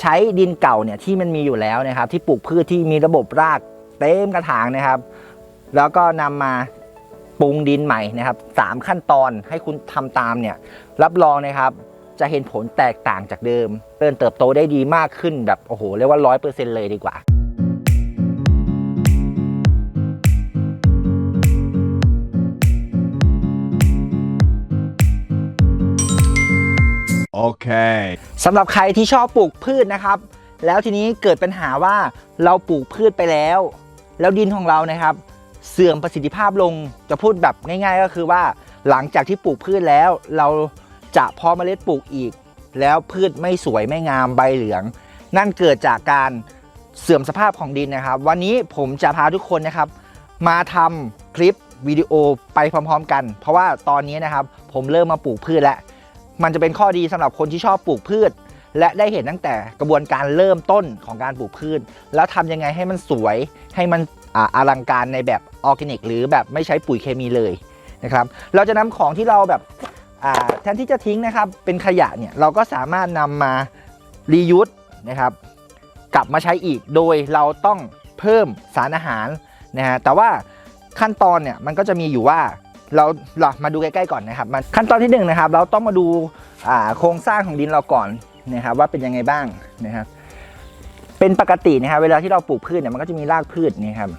ใช้ดินเก่าเนี่ยที่มันมีอยู่แล้วนะครับที่ปลูกพืชที่มีระบบรากเต็มกระถางนะครับ แล้วก็นำมาปรุงดินใหม่นะครับสามขั้นตอนให้คุณทำตามเนี่ยรับรองนะครับจะเห็นผลแตกต่างจากเดิมเติบโตได้ดีมากขึ้นแบบโอ้โหเรียกว่าร้อยเปอร์เซ็นต์เลยดีกว่า Okay. สำหรับใครที่ชอบปลูกพืชนะครับ แล้วทีนี้เกิดปัญหาว่าเราปลูกพืชไปแล้ว แล้วดินของเรานะครับ เสื่อมประสิทธิภาพลงจะพูดแบบง่าย ๆ ก็คือว่าหลังจากที่ปลูกพืชแล้ว เราจะเพาะเมล็ดปลูกอีก แล้วพืชไม่สวยไม่งามใบเหลือง นั่นเกิดจากการเสื่อมสภาพของดินนะครับ วันนี้ผมจะพาทุกคนนะครับ มาทำคลิปวิดีโอไปพร้อม ๆ กัน เพราะว่าตอนนี้นะครับ ผมเริ่มมาปลูกพืชแล้ว มันจะเป็นข้อดีสำหรับคนที่ชอบปลูกพืช และได้เห็นตั้งแต่กระบวนการเริ่มต้นของการปลูกพืช แล้วทำยังไงให้มันสวยให้มันออลังการในแบบออร์แกนิก หรือแบบไม่ใช้ปุ๋ยเคมีเลยนะครับเราจะนำของที่เราแบบแทนที่จะทิ้งนะครับเป็นขยะเนี่ยเราก็สามารถนำมารียูสนะครับกลับมาใช้อีกโดยเราต้องเพิ่มสารอาหารนะฮะแต่ว่าขั้นตอนเนี่ยมันก็จะมีอยู่ว่า เราเรามาดูใกล้ๆก่อนนะครับมันขั้นตอนที่หนึ่งนะครับ เราต้องมาดูาโครงสร้างของดินเราก่อนนะครับ ว่าเป็นยังไงบ้างนะครับเป็นปกตินะครับเวลาที่เราปลูกพืชเนี่ยมันก็จะมีรากพืชนี่ครับ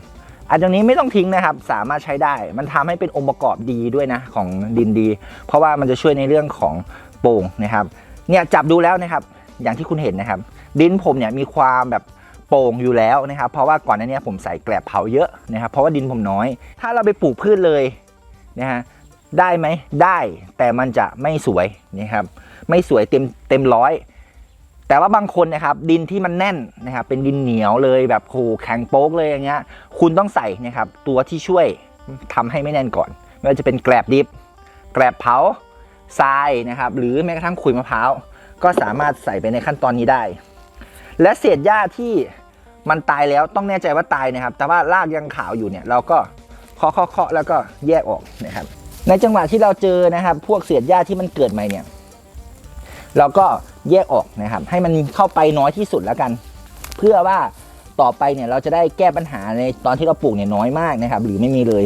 อันตรงนี้ไม่ต้องทิ้งนะครับ สามารถใช้ได้ มันทำให้เป็นองค์ประกอบดีด้วยนะของดินดี เพราะว่ามันจะช่วยในเรื่องของโป่งนะครับ เนี่ยจับดูแล้วนะครับ อย่างที่คุณเห็นนะครับ ดินผมเนี่ยมีความแบบโป่งอยู่แล้วนะครับ เพราะว่าก่อนหน้านี้ผมใส่แกลบเผาเยอะนะครับ เพราะว่าดินผมน้อย ถ้าเราไปปลูกพืชเลย นะฮะได้ไหมได้แต่มันจะไม่สวยนะครับไม่สวยเต็มเต็มร้อย แต่ว่าบางคนนะครับดินที่มันแน่นนะครับเป็นดินเหนียวเลยแบบโหแข็งโป๊กเลยอย่างเงี้ยคุณต้องใส่นะครับตัวที่ช่วยทำให้ไม่แน่นก่อนไม่ว่าจะเป็นแกลบดิบ แกลบเผาทรายนะครับหรือแม้กระทั่งขุยมะพร้าวก็สามารถใส่ไปในขั้นตอนนี้ได้ และเศษหญ้าที่มันตายแล้วต้องแน่ใจว่าตายนะครับ แต่ว่ารากยังขาวอยู่เนี่ยเราก็ เคาะเคาะเคาะแล้วก็แยกออกนะครับ ในจังหวะที่เราเจอนะครับ พวกเศษหญ้าที่มันเกิดใหม่เนี่ย เราก็แยกออกนะครับ ให้มันเข้าไปน้อยที่สุดแล้วกัน เพื่อว่าต่อไปเนี่ยเราจะได้แก้ปัญหาในตอนที่เราปลูกเนี่ยน้อยมากนะครับ หรือไม่มีเลย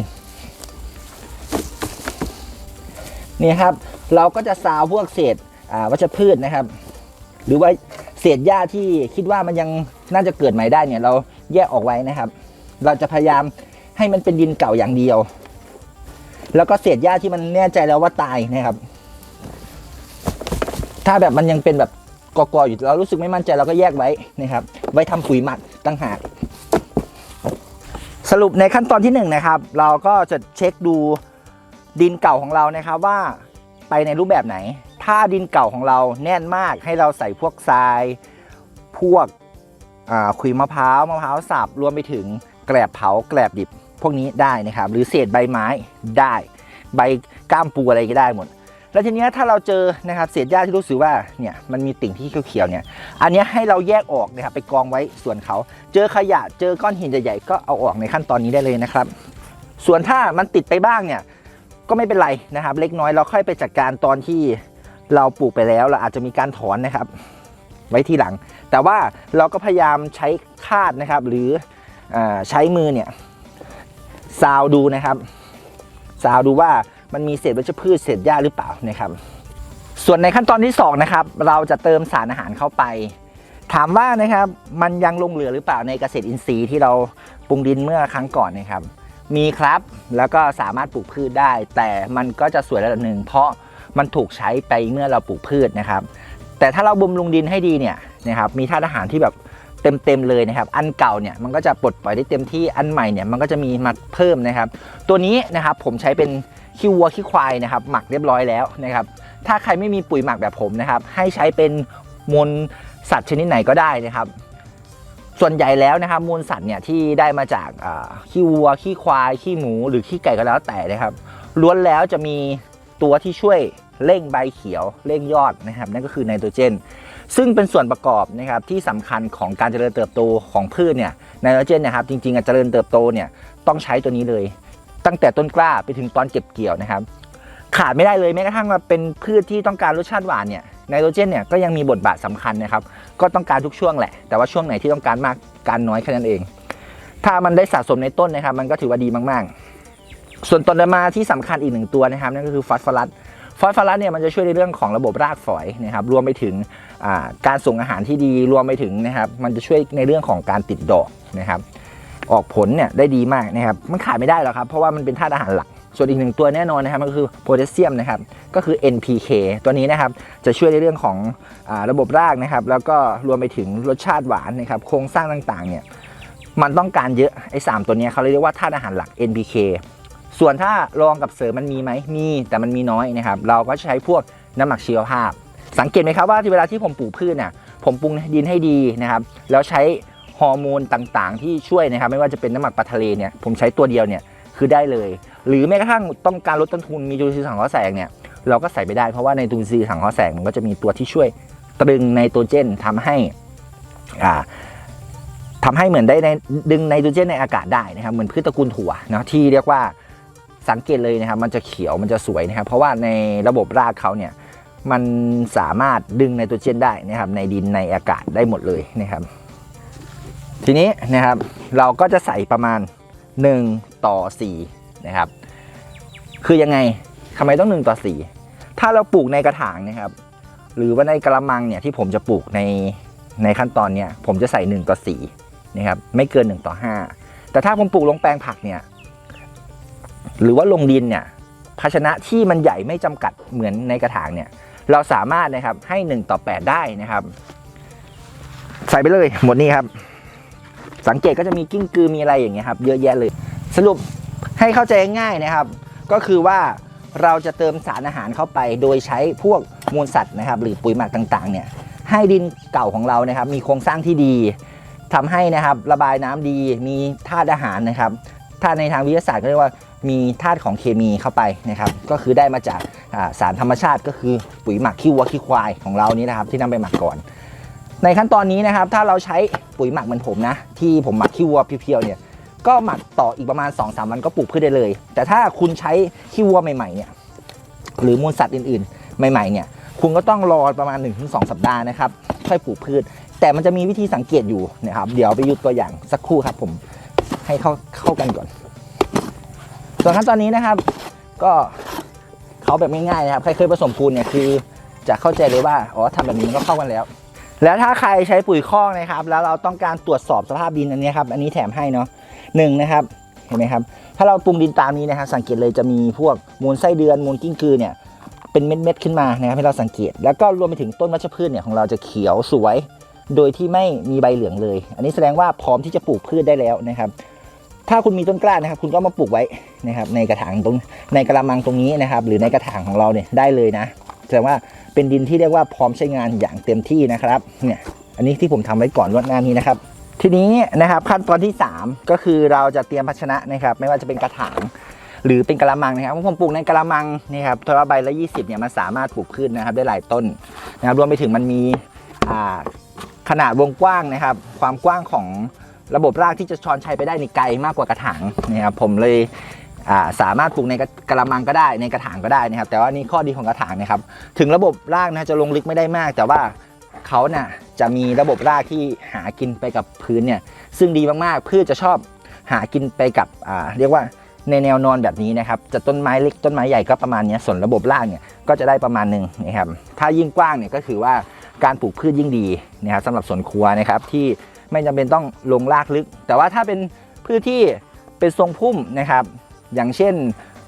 นี่ครับ เราก็จะซาวพวกเศษวัชพืชนะครับ หรือว่าเศษหญ้าที่คิดว่ามันยังน่าจะเกิดใหม่ได้เนี่ย เราแยกออกไว้นะครับ เราจะพยายาม ให้มันเป็นดินเก่าอย่างเดียว แล้วก็เศษหญ้าที่มันแน่ใจแล้วว่าตายนะครับ ถ้าแบบมันยังเป็นแบบกอกๆอยู่เรารู้สึกไม่มั่นใจเราก็แยกไว้นะครับ ไว้ทำปุ๋ยหมักตั้งหากสรุปในขั้นตอนที่หนึ่งนะครับ เราก็จะเช็คดูดินเก่าของเรานะครับว่าไปในรูปแบบไหน ถ้าดินเก่าของเราแน่นมากให้เราใส่พวกทราย พวกขุยมะพร้าวมะพร้าวสับรวมไปถึงแกลบเผาแกลบดิบ พวกนี้ได้นะครับ หรือเศษใบไม้ได้ ใบก้ามปูอะไรก็ได้หมด แล้วทีเนี้ยถ้าเราเจอนะครับเศษหญ้าที่รู้สึกว่าเนี่ยมันมีติ่งที่เขียวๆเนี่ยอันนี้ให้เราแยกออกนะครับไปกองไว้ส่วนเขา เจอขยะเจอก้อนหินใหญ่ๆก็เอาออกในขั้นตอนนี้ได้เลยนะครับ ส่วนถ้ามันติดไปบ้างเนี่ยก็ไม่เป็นไรนะครับ เล็กน้อยเราค่อยไปจัดการตอนที่เราปลูกไปแล้วเราอาจจะมีการถอนนะครับ ไว้ทีหลัง แต่ว่าเราก็พยายามใช้คาดนะครับ หรืออใช้มือเนี่ย ซาวดูนะครับ ซาวดูว่ามันมีเศษวัชพืชเศษหญ้าหรือเปล่านะครับ ส่วนในขั้นตอนที่สองนะครับเราจะเติมสารอาหารเข้าไป ถามว่านะครับมันยังลงเหลือหรือเปล่าในเกษตรอินทรีย์ที่เราปรุงดินเมื่อครั้งก่อนนะครับ มีครับแล้วก็สามารถปลูกพืชได้ แต่มันก็จะสวยระดับหนึ่ง เพราะมันถูกใช้ไปเมื่อเราปลูกพืชนะครับ แต่ถ้าเราบำรุงดินให้ดีเนี่ยนะครับมีธาตุอาหารที่แบบ เต็มๆเลยนะครับ อันเก่าเนี่ยมันก็จะปลดปล่อยได้เต็มที่ อันใหม่เนี่ยมันก็จะมีมาเพิ่มนะครับ ตัวนี้นะครับผมใช้เป็นขี้วัวขี้ควายนะครับ หมักเรียบร้อยแล้วนะครับ ถ้าใครไม่มีปุ๋ยหมักแบบผมนะครับ ให้ใช้เป็นมูลสัตว์ชนิดไหนก็ได้นะครับ ส่วนใหญ่แล้วนะครับมูลสัตว์เนี่ยที่ได้มาจากขี้วัวขี้ควายขี้หมู หรือขี้ไก่ก็แล้วแต่นะครับล้วนแล้วจะมีตัวที่ช่วยเร่งใบเขียวเร่งยอดนะครับ นั่นก็คือไนโตรเจน ซึ่งเป็นส่วนประกอบนะครับที่สำคัญของการเจริญเติบโตของพืชเนี่ยไนโตรเจนนะครับจริงๆอะเจริญเติบโตเนี่ยต้องใช้ตัวนี้เลย ตั้งแต่ต้นกล้าไปถึงตอนเก็บเกี่ยวนะครับขาดไม่ได้เลยแม้กระทั่งว่าเป็นพืชที่ต้องการรสชาติหวานเนี่ยไนโตรเจนเนี่ยก็ยังมีบทบาทสำคัญนะครับก็ต้องการทุกช่วงแหละ แต่ว่าช่วงไหนที่ต้องการมากการน้อยแค่นั้นเอง ถ้ามันได้สะสมในต้นนะครับ มันก็ถือว่าดีมากๆ ส่วนต้นมาที่สำคัญอีกหนึ่งตัวนะครับนั่นก็คือฟอสฟอรัส ฟอสฟอรัสเนี่ยมันจะช่วยในเรื่องของระบบรากฝอยนะครับรวมไปถึงการส่งอาหารที่ดีรวมไปถึงนะครับมันจะช่วยในเรื่องของการติดดอกนะครับออกผลเนี่ยได้ดีมากนะครับมันขาดไม่ได้หรอกครับเพราะว่ามันเป็นธาตุอาหารหลัก ส่วนอีกหนึ่งตัวแน่นอนนะครับก็คือโพแทสเซียมนะครับก็คือ NPK ตัวนี้นะครับจะช่วยในเรื่องของอระบบรากนะครับแล้วก็รวมไปถึงรสชาติหวานนะครับโครงสร้างต่างๆเนี่ยมันต้องการเยอะไอ้สามตัวนี้เขาเรียกว่าธาตุอาหารหลัก NPK ส่วนถ้ารองกับเสริมมันมีไหมมี แต่มันมีน้อยนะครับ เราก็ใช้พวกน้ำหมักชีวภาพ สังเกตไหมครับว่าที่เวลาที่ผมปลูกพืชเนี่ยผมปรุงดินให้ดีนะครับ แล้วใช้ฮอร์โมนต่างๆ ที่ช่วยนะครับ ไม่ว่าจะเป็นน้ำหมักปลาทะเลเนี่ยผมใช้ตัวเดียวเนี่ยคือได้เลย หรือแม้กระทั่งต้องการลดต้นทุนมีจุลินทรีย์สังเคราะห์แสงเนี่ยเราก็ใส่ไปได้เพราะว่าในจุลินทรีย์สังเคราะห์แสงมันก็จะมีตัวที่ช่วยตรึงไนโตรเจนทำให้อ่าทำให้เหมือนได้ในดึงไนโตรเจนในอากาศได้นะครับเหมือนพืชตระกูลถั่วเนาะที่เรียกว่า สังเกตเลยนะครับ มันจะเขียวมันจะสวยนะครับ เพราะว่าในระบบรากเขาเนี่ยมันสามารถดึงไนโตรเจนได้นะครับ ในดินในอากาศได้หมดเลยนะครับ ทีนี้นะครับเราก็จะใส่ประมาณ 1 ต่อ 4 นะครับ คือยังไงทำไมต้อง 1 ต่อ 4 ถ้าเราปลูกในกระถางนะครับ หรือว่าในกระมังเนี่ยที่ผมจะปลูกในในขั้นตอนเนี่ยผมจะใส่ 1 ต่อ4นะครับไม่เกิน 1 ต่อ 5 แต่ถ้าผมปลูกลงแปลงผักเนี่ย หรือว่าลงดินเนี่ยภาชนะที่มันใหญ่ไม่จำกัดเหมือนในกระถางเนี่ย เราสามารถนะครับให้ 1 ต่อ 8 ได้นะครับ ใส่ไปเลยหมดนี้ครับ สังเกตก็จะมีกิ้งกือมีอะไรอย่างเงี้ยครับ เยอะแยะเลย สรุปให้เข้าใจง่ายนะครับ ก็คือว่าเราจะเติมสารอาหารเข้าไป โดยใช้พวกมูลสัตว์นะครับ หรือปุ๋ยหมักต่างๆ เนี่ย ให้ดินเก่าของเรานะครับ มีโครงสร้างที่ดีทำให้นะครับ ระบายน้ำดีมีธาตุอาหารนะครับถ้าในทางวิทยาศาสตร์ก็เรียกว่า มีธาตุของเคมีเข้าไปนะครับก็คือได้มาจากสารธรรมชาติก็คือปุ๋ยหมักขี้วัวขี้ควายของเรานี้นะครับที่นำไปหมักก่อน ในขั้นตอนนี้นะครับถ้าเราใช้ปุ๋ยหมักเหมือนผมนะที่ผมหมักขี้วัวเพียวๆเนี่ยก็หมักต่ออีกประมาณ 2-3 วันก็ปลูกพืชได้เลย แต่ถ้าคุณใช้ขี้วัวใหม่ๆเนี่ยหรือมูลสัตว์อื่นๆ ใหม่ๆเนี่ยคุณก็ต้องรอประมาณ 1-2 สัปดาห์นะครับค่อยปลูกพืช แต่มันจะมีวิธีสังเกตอยู่นะครับเดี๋ยวไปยุดตัวอย่างสักครู่ครับผมให้เข้าเข้ากันก่อน ส่วนขั้นตอนนี้นะครับ ก็เขาแบบง่ายๆนะครับใครเคยผสมปูนเนี่ยคือจะเข้าใจเลยว่าอ๋อทำแบบนี้มันก็เข้ากันแล้ว แล้วถ้าใครใช้ปุ๋ยคอกนะครับ แล้วเราต้องการตรวจสอบสภาพดินอันนี้ครับอันนี้แถมให้เนาะหนึ่งนะครับเห็นไหมครับ ถ้าเราปรุงดินตามนี้นะครับ สังเกตเลยจะมีพวกมูลไส้เดือนมูลกิ้งกือเนี่ยเป็นเม็ดๆขึ้นมานะครับให้เราสังเกต แล้วก็รวมไปถึงต้นวัชพืชเนี่ยของเราจะเขียวสวย โดยที่ไม่มีใบเหลืองเลย อันนี้แสดงว่าพร้อมที่จะปลูกพืชได้แล้วนะครับ ถ้าคุณมีต้นกล้านะครับ คุณก็มาปลูกไว้นะครับ ในกระถางตรงในกระมังตรงนี้นะครับ หรือในกระถางของเราเนี่ยได้เลยนะแสดงว่าเป็นดินที่เรียกว่าพร้อมใช้งานอย่างเต็มที่นะครับเนี่ยอันนี้ที่ผมทำไว้ก่อนล่วงหน้านี้นะครับ ทีนี้นะครับขั้นตอนที่ 3 ก็คือเราจะเตรียมภาชนะนะครับ ไม่ว่าจะเป็นกระถางหรือเป็นกระมังนะครับผมปลูกในกระมังนี่ครับทว่าใบละ20เนี่ยมันสามารถปลูกพืชนนะครับ ได้หลายต้นนะครับรวมไปถึงมันมีขนาดวงกว้างนะครับ ความกว้างของ ระบบรากที่จะช้อนชัยไปได้ในไกลมากกว่ากระถางนะครับผมเลยสามารถปลูกในกระมังก็ได้ในกระถางก็ได้นะครับ แต่ว่านี่ข้อดีของกระถางนะครับ ถึงระบบรากนะจะลงลึกไม่ได้มาก แต่ว่าเขาน่ะจะมีระบบรากที่หากินไปกับพื้นเนี่ยซึ่งดีมากๆพืชจะชอบหากินไปกับเรียกว่าในแนวนอนแบบนี้นะครับ จะต้นไม้เล็กต้นไม้ใหญ่ก็ประมาณนี้ส่วนระบบรากเนี่ยก็จะได้ประมาณหนึ่งนะครับถ้ายิ่งกว้างเนี่ยก็ถือว่าการปลูกพืชยิ่งดีนะครับสำหรับสวนครัวนะครับที่ ไม่จำเป็นต้องลงรากลึก แต่ว่าถ้าเป็นพืชที่เป็นทรงพุ่มนะครับ อย่างเช่น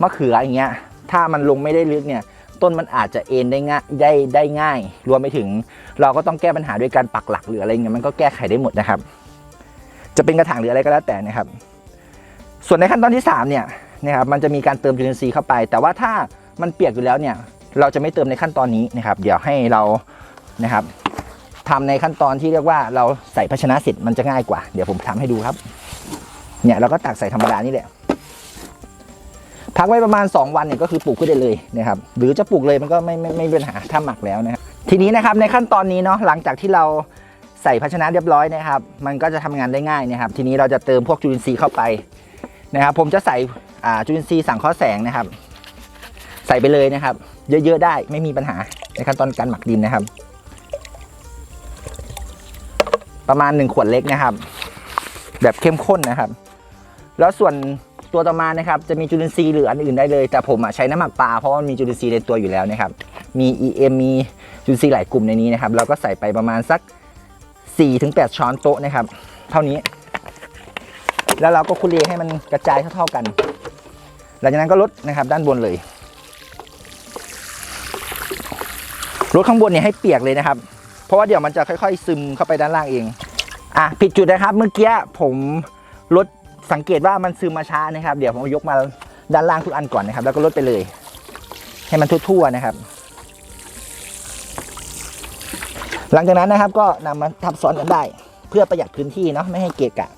มะเขืออย่างเงี้ยถ้ามันลงไม่ได้ลึกเนี่ยต้นมันอาจจะเอ็นได้ง่ายได้ได้ง่าย รวมไปถึงเราก็ต้องแก้ปัญหาด้วยการปักหลักหรืออะไรเงี้ยมันก็แก้ไขได้หมดนะครับ จะเป็นกระถางหรืออะไรก็แล้วแต่นะครับ ส่วนในขั้นตอนที่ 3 เนี่ยนะครับมันจะมีการเติมจุลินทรีย์เข้าไป แต่ว่าถ้ามันเปียกอยู่แล้วเนี่ยเราจะไม่เติมในขั้นตอนนี้นะครับ เดี๋ยวให้เรานะครับ ทำในขั้นตอนที่เรียกว่าเราใส่ภาชนะเสร็จมันจะง่ายกว่า เดี๋ยวผมทำให้ดูครับ เนี่ยเราก็ตักใส่ธรรมดานี่แหละพักไว้ประมาณ 2 วันเนี่ยก็คือปลูกขึ้นได้เลยนะครับหรือจะปลูกเลยมันก็ไม่ไม่ไม่มีปัญหาถ้าหมักแล้วนะครับทีนี้นะครับในขั้นตอนนี้เนาะหลังจากที่เราใส่ภาชนะเรียบร้อยนะครับ มันก็จะทำงานได้ง่ายนะครับ ทีนี้เราจะเติมพวกจุลินทรีย์เข้าไปนะครับผมจะใส่อ่าจุลินทรีย์สังเคราะห์แสงนะครับ ใส่ไปเลยนะครับ เยอะๆได้ไม่มีปัญหาในขั้นตอนการหมักดินนะครับ ประมาณ 1 ขวดเล็กนะครับ แบบเข้มข้นนะครับ แล้วส่วนตัวต่อมานะครับจะมีจุลินทรีย์หรืออันอื่นได้เลย แต่ผมใช้น้ำหมักปลาเพราะมันมีจุลินทรีย์ในตัวอยู่แล้วนะครับ มี EM มีจุลินทรีย์หลายกลุ่มในนี้นะครับเราก็ใส่ไปประมาณสัก 4-8 ช้อนโต๊ะนะครับ เท่านี้ แล้วเราก็คุเรให้มันกระจายเท่าๆกัน หลังจากนั้นก็ลดนะครับด้านบนเลยลดข้างบนเนี่ยให้เปียกเลยนะครับ ราะว่าเดี๋ยวมันจะค่อยๆ ซึมเข้าไปด้านล่างเอง อะผิดจุดนะครับเมื่อกี้ผมลดสังเกตว่ามันซึมมาช้านะครับ เดี๋ยวผมเอายกมาด้านล่างทุกอันก่อนนะครับ แล้วก็ลดไปเลย ให้มันทั่วๆนะครับ หลังจากนั้นนะครับก็นำมาทับซ้อนกันได้ เพื่อประหยัดพื้นที่เนาะไม่ให้เกะกะ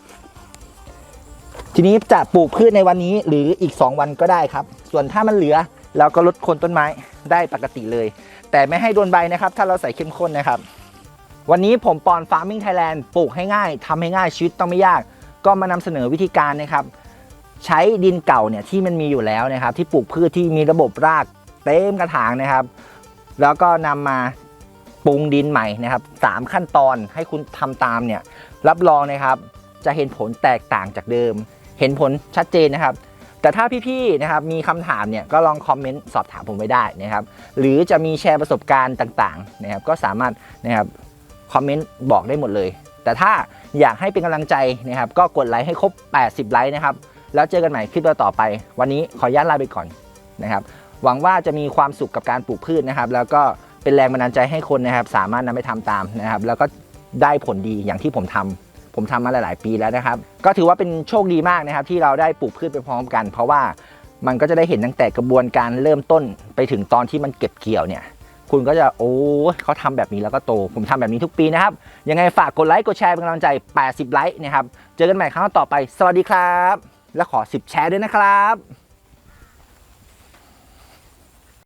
ทีนี้จะปลูกพืชในวันนี้หรืออีก 2 วันก็ได้ครับ ส่วนถ้ามันเหลือเราก็ลดคนต้นไม้ได้ปกติเลย แต่ไม่ให้โดนใบนะครับ ถ้าเราใส่เข้มข้นนะครับ วันนี้ผมปอน Farming Thailand ปลูกให้ง่ายทำให้ง่ายชีวิตต้องไม่ยาก ก็มานำเสนอวิธีการนะครับ ใช้ดินเก่าเนี่ยที่มันมีอยู่แล้วนะครับ ที่ปลูกพืชที่มีระบบรากเต็มกระถางนะครับ แล้วก็นำมาปรุงดินใหม่นะครับสามขั้นตอนให้คุณทำตามเนี่ยรับรองนะครับ จะเห็นผลแตกต่างจากเดิม เห็นผลชัดเจนนะครับ แต่ถ้าพี่ๆนะครับมีคำถามเนี่ยก็ลองคอมเมนต์สอบถามผมไว้ได้นะครับ หรือจะมีแชร์ประสบการณ์ต่างๆนะครับ ก็สามารถนะครับ คอมเมนต์บอกได้หมดเลย แต่ถ้าอยากให้เป็นกำลังใจนะครับ ก็กดไลค์ให้ครบ 80 ไลค์นะครับ แล้วเจอกันใหม่คลิปต่อไป วันนี้ขออนุญาตลาไปก่อนนะครับ หวังว่าจะมีความสุขกับการปลูกพืชนะครับ แล้วก็เป็นแรงบันดาลใจให้คนนะครับ สามารถนำไปทำตามนะครับ แล้วก็ได้ผลดีอย่างที่ผมทำผมทำมาหลาย ๆ ปีแล้วนะครับ ก็ถือว่าเป็นโชคดีมากนะครับ ที่เราได้ปลูกพืชไปพร้อมกัน เพราะว่ามันก็จะได้เห็นตั้งแต่กระบวนการเริ่มต้นไปถึงตอนที่มันเก็บเกี่ยวเนี่ย คุณก็จะโอ้เขาทำแบบนี้แล้วก็โต ผมทำแบบนี้ทุกปีนะครับ ยังไงฝากกดไลค์กดแชร์เป็นกำลังใจ 80 ไลค์นะครับ เจอกันใหม่ครั้งต่อไป สวัสดีครับ และขอ 10 แชร์ด้วยนะครับ